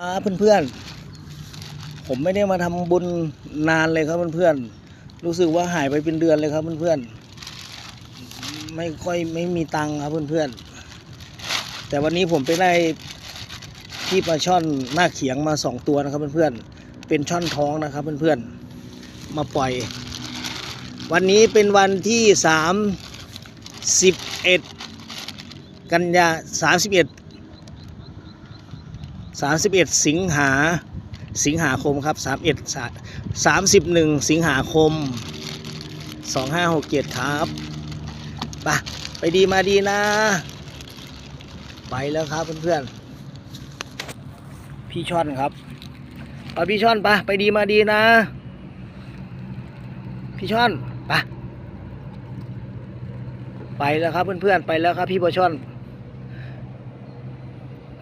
ครับเพื่อนๆ ผมไม่ได้มาทำบุญนานเลยครับเพื่อนๆ รู้สึกว่าหายไปเป็นเดือนเลยครับเพื่อนๆ ไม่ค่อยไม่มีตังค์ครับเพื่อนๆ แต่วันนี้ผมไปได้ที่ปลาช่อนหน้าเขียงมาสองตัวนะครับเพื่อนๆ เป็นช่อนท้องนะครับเพื่อนๆ มาปล่อย วันนี้เป็นวันที่สามสิบเอ็ดกันยาสามสิบเอ็ด 31 สิงหาสิงหาคมครับ31 31 สิงหาคม 2567 ครับไปะไปดีมาดีนะ ไปแล้วครับเพื่อนๆ พี่ช่อนครับไปพี่ช่อนไปะไปดีมาดีนะ พี่ช่อนไปะไปแล้วครับเพื่อนๆ ไปแล้วครับพี่ปลาช่อน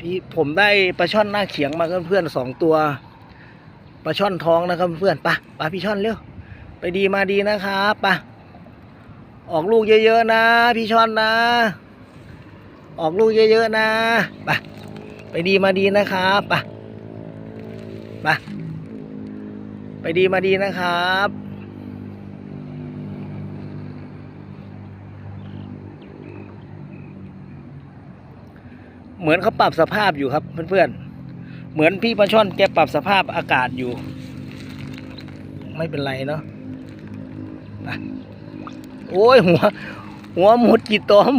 พี่ผมได้ปลาช่อนหน้าเขียงมาเพื่อนๆสองตัวปลาช่อนท้องนะครับเพื่อนไปะปะพี่ช่อนเร็วไปดีมาดีนะครับไปะออกลูกเยอะๆนะพี่ช่อนนะ ออกลูกเยอะๆนะไปะไปดีมาดีนะครับไปะไปะไปดีมาดีนะครับ เหมือนเขาปรับสภาพอยู่ครับเพื่อนๆ เหมือนพี่ปลาช่อนแกปรับสภาพอากาศอยู่ ไม่เป็นไรเนาะโอ้ยหัว หัวมุดกี่ตอม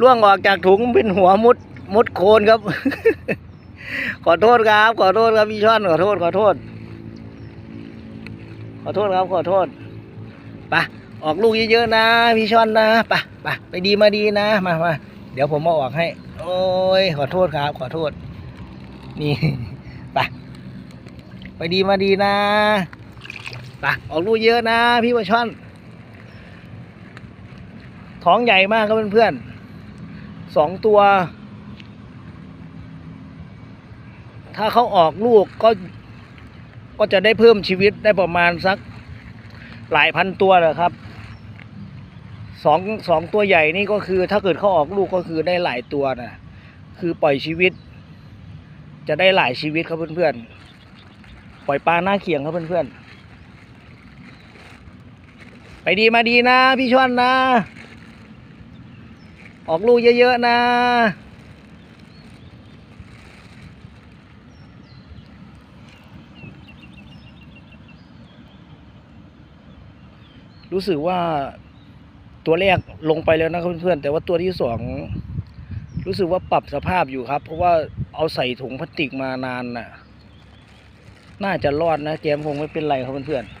ล่วงออกจากถุงเป็นหัวมุดมุดโคนครับ ขอโทษครับ ขอโทษครับพี่ช่อนขอโทษ ขอโทษ ขอโทษครับ ขอโทษไปออกลูกเยอะๆนะพี่ช่อนนะไปไปไปดีมาดีนะมามา เดี๋ยวผมมาออกให้ โอ้ย ขอโทษครับ ขอโทษ นี่ไปไปดีมาดีนะไปออกลูกเยอะนะ พี่ปลาช่อน ท้องใหญ่มากครับเพื่อนๆสองตัว ถ้าเขาออกลูกก็ก็จะได้เพิ่มชีวิตได้ประมาณสักหลายพันตัวเลยครับ สองสองตัวใหญ่นี่ก็คือถ้าเกิดเขาออกลูกก็คือได้หลายตัวนะคือปล่อยชีวิต จะได้หลายชีวิตครับเพื่อนๆ ปล่อยปลาหน้าเขียงครับเพื่อนๆ ไปดีมาดีนะพี่ชวนนะ ออกลูกเยอะๆนะรู้สึกว่า ตัวแรกลงไปแล้วนะครับเพื่อนๆแต่ว่าตัวที่สองรู้สึกว่าปรับสภาพอยู่ครับ เพราะว่าเอาใส่ถุงพลาสติกมานานน่ะ น่าจะรอดนะแกมคงไม่เป็นไรครับเพื่อนๆ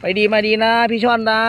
ไปดีมาดีนะ พี่ช่อนนะ